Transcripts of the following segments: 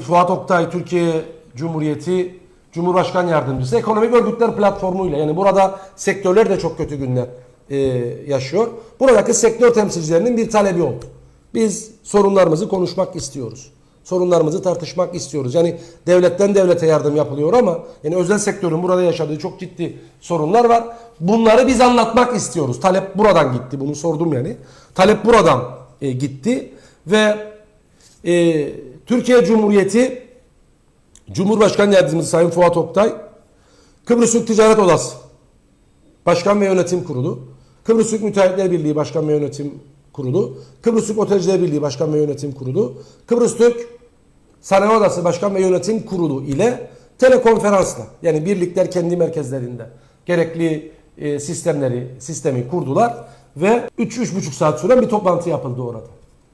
Fuat Oktay Türkiye Cumhuriyeti Cumhurbaşkan Yardımcısı Ekonomik Örgütler Platformu'yla yani burada sektörler de çok kötü günler e, yaşıyor. Buradaki sektör temsilcilerinin bir talebi oldu. Biz sorunlarımızı konuşmak istiyoruz. Sorunlarımızı tartışmak istiyoruz. Yani devletten devlete yardım yapılıyor ama yani özel sektörün burada yaşadığı çok ciddi sorunlar var. Bunları biz anlatmak istiyoruz. Talep buradan gitti. Bunu sordum yani. Talep buradan e, gitti ve e, Türkiye Cumhuriyeti Cumhurbaşkanı Yardımcısı Sayın Fuat Oktay, Kıbrıs Türk Ticaret Odası Başkan ve Yönetim Kurulu, Kıbrıs Türk Müteahhitler Birliği Başkan ve Yönetim Kurulu, Kıbrıs Türk Otelciler Birliği Başkan ve Yönetim Kurulu, Kıbrıs Türk Sanayi Odası Başkan ve Yönetim Kurulu ile telekonferansla yani birlikler kendi merkezlerinde gerekli e, sistemleri sistemi kurdular ve 3-3,5 saat süren bir toplantı yapıldı orada.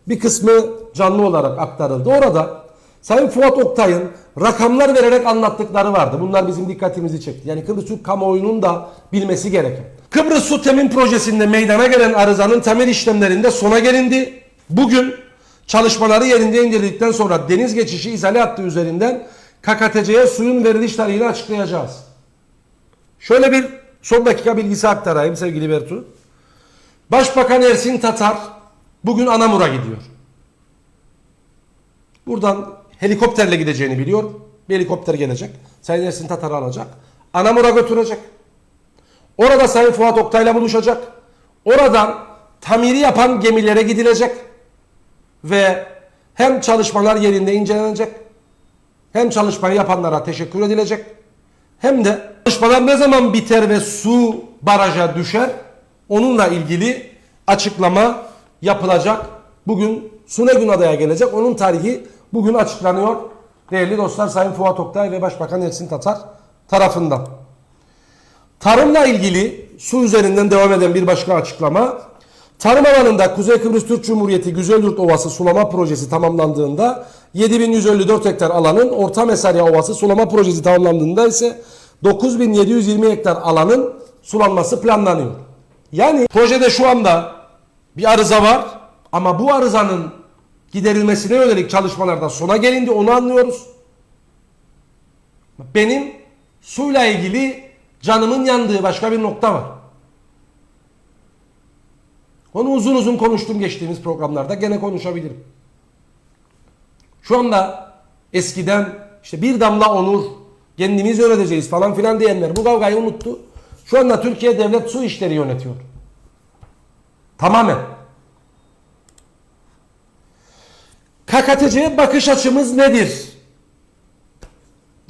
Bir kısmı canlı olarak aktarıldı. Orada Sayın Fuat Oktay'ın rakamlar vererek anlattıkları vardı. Bunlar bizim dikkatimizi çekti. Yani Kıbrıs Türk kamuoyunun da bilmesi gereken. Kıbrıs Su Temin Projesi'nde meydana gelen arızanın temel işlemlerinde sona gelindi. Bugün çalışmaları yerinde inceledikten sonra deniz geçişi izale hattı üzerinden KKTC'ye suyun veriliş tarihini açıklayacağız. Şöyle bir son dakika bilgisi aktarayım sevgili Bertu. Başbakan Ersin Tatar bugün Anamur'a gidiyor. Buradan helikopterle gideceğini biliyor. Bir helikopter gelecek. Sayın Ersin Tatar'ı alacak. Anamur'a götürecek. Orada Sayın Fuat Oktay'la buluşacak. Oradan tamiri yapan gemilere gidilecek. Ve hem çalışmalar yerinde incelenecek. Hem çalışmayı yapanlara teşekkür edilecek. Hem de çalışmalar ne zaman biter ve su baraja düşer onunla ilgili açıklama yapılacak. Bugün Sunegün adaya gelecek. Onun tarihi bugün açıklanıyor. Değerli dostlar Sayın Fuat Oktay ve Başbakan Ersin Tatar tarafından. Tarımla ilgili su üzerinden devam eden bir başka açıklama. Tarım alanında Kuzey Kıbrıs Türk Cumhuriyeti Güzelyurt Ovası sulama projesi tamamlandığında 7154 hektar alanın Orta Mesarya Ovası sulama projesi tamamlandığında ise 9720 hektar alanın sulanması planlanıyor. Yani projede şu anda bir arıza var ama bu arızanın giderilmesine yönelik çalışmalarda sona gelindi onu anlıyoruz. Benim suyla ilgili canımın yandığı başka bir nokta var. Onu uzun uzun konuştum geçtiğimiz programlarda. Gene konuşabilirim. Şu anda eskiden işte bir damla onur kendimiz yöneteceğiz falan filan diyenler bu kavgayı unuttu. Şu anda Türkiye devlet su işleri yönetiyor. Tamamen. KKTC'ye bakış açımız nedir?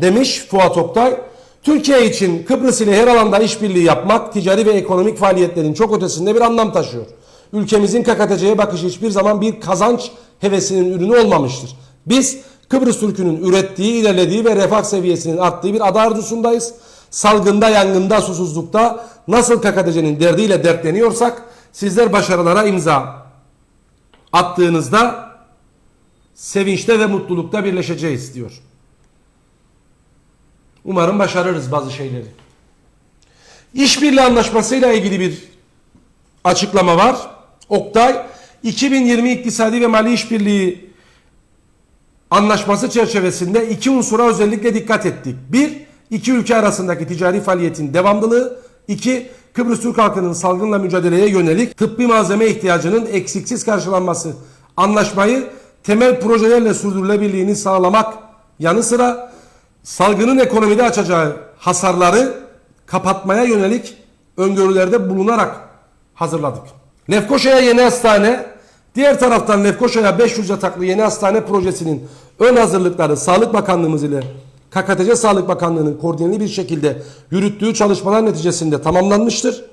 Demiş Fuat Oktay. Türkiye için Kıbrıs ile her alanda işbirliği yapmak ticari ve ekonomik faaliyetlerin çok ötesinde bir anlam taşıyor. Ülkemizin KKTC'ye bakışı hiçbir zaman bir kazanç hevesinin ürünü olmamıştır. Biz Kıbrıs Türk'ünün ürettiği, ilerlediği ve refah seviyesinin arttığı bir ada arzusundayız. Salgında, yangında, susuzlukta nasıl KKTC'nin derdiyle dertleniyorsak sizler başarılara imza attığınızda sevinçte ve mutlulukta birleşeceğiz diyor. Umarım başarırız bazı şeyleri. İşbirliği anlaşmasıyla ilgili bir açıklama var. Oktay 2020 İktisadi ve Mali İşbirliği anlaşması çerçevesinde iki unsura özellikle dikkat ettik. Bir, iki ülke arasındaki ticari faaliyetin devamlılığı. İki, Kıbrıs Türk halkının salgınla mücadeleye yönelik tıbbi malzeme ihtiyacının eksiksiz karşılanması. Anlaşmayı temel projelerle sürdürülebilirliğini sağlamak yanı sıra salgının ekonomide açacağı hasarları kapatmaya yönelik öngörülerde bulunarak hazırladık. Lefkoşa'ya yeni hastane, diğer taraftan Lefkoşa'ya 500 yataklı yeni hastane projesinin ön hazırlıkları Sağlık Bakanlığımız ile KKTC Sağlık Bakanlığı'nın koordineli bir şekilde yürüttüğü çalışmalar neticesinde tamamlanmıştır.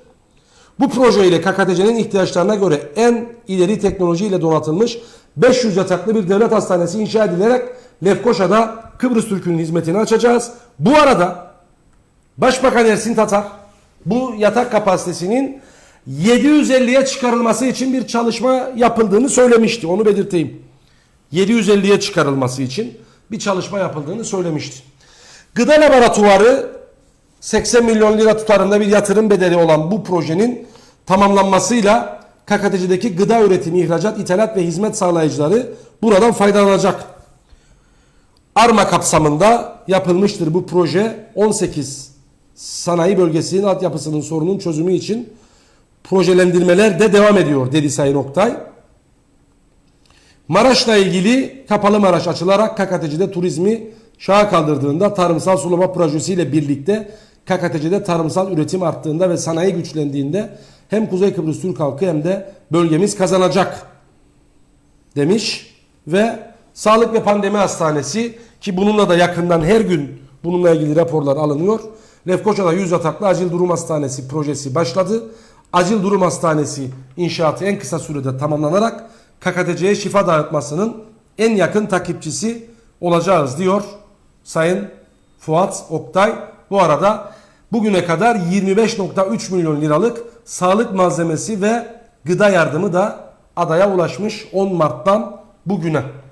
Bu proje ile KKTC'nin ihtiyaçlarına göre en ileri teknolojiyle donatılmış 500 yataklı bir devlet hastanesi inşa edilerek Lefkoşa'da Kıbrıs Türk'ünün hizmetini açacağız. Bu arada Başbakan Ersin Tatar bu yatak kapasitesinin 750'ye çıkarılması için bir çalışma yapıldığını söylemişti. Onu belirteyim. 750'ye çıkarılması için bir çalışma yapıldığını söylemişti. Gıda laboratuvarı 80 milyon lira tutarında bir yatırım bedeli olan bu projenin tamamlanmasıyla KKTC'deki gıda üretimi, ihracat, ithalat ve hizmet sağlayıcıları buradan faydalanacak. Arma kapsamında yapılmıştır bu proje. 18 sanayi bölgesinin altyapısının sorunun çözümü için projelendirmeler de devam ediyor dedi Sayın Oktay. Maraş'la ilgili Kapalı Maraş açılarak KKTC'de turizmi şaha kaldırdığında tarımsal sulama projesiyle birlikte KKTC'de tarımsal üretim arttığında ve sanayi güçlendiğinde hem Kuzey Kıbrıs Türk halkı hem de bölgemiz kazanacak demiş ve Sağlık ve Pandemi Hastanesi ki bununla da yakından her gün bununla ilgili raporlar alınıyor. Lefkoça'da 100 yataklı acil durum hastanesi projesi başladı. Acil durum hastanesi inşaatı en kısa sürede tamamlanarak KKTC'ye şifa dağıtmasının en yakın takipçisi olacağız diyor Sayın Fuat Oktay. Bu arada bugüne kadar 25.3 milyon liralık sağlık malzemesi ve gıda yardımı da adaya ulaşmış 10 Mart'tan bugüne.